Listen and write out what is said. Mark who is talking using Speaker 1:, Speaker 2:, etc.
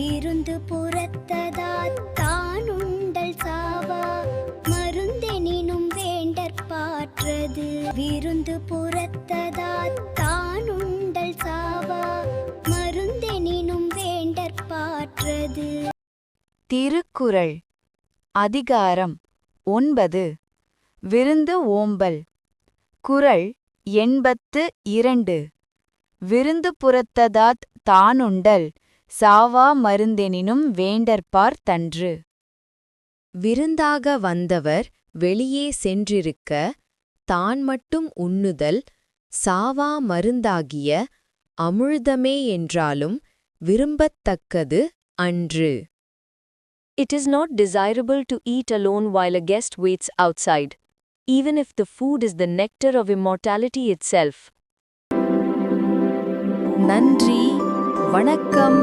Speaker 1: விருந்து புறத்ததா? தானுண்டல் சாவா? மருந்தெனினும் வேண்டற்பாற்றது விருந்து புறத்ததா? தானுண்டல் சாவா? மருந்தெனினும் வேண்டற்பாற்றது
Speaker 2: திருக்குறள் அதிகாரம் ஒன்பது. விருந்து ஓம்பல். குறள் எண்பத்து இரண்டு. விருந்து புறத்ததாத் தானுண்டல் சாவா மருந்தெனினும் வேண்டற்பார் தன்று
Speaker 3: விருந்தாக வந்தவர் வெளியே சென்றிருக்க தான் மட்டும் உண்ணுதல் சாவா மருந்தாகிய அமிழ்தமே என்றாலும் விரும்பத்தக்கது அன்று
Speaker 4: It is not desirable to eat alone while a guest waits outside, even if the food is the nectar of immortality itself.
Speaker 2: நன்றி வணக்கம்.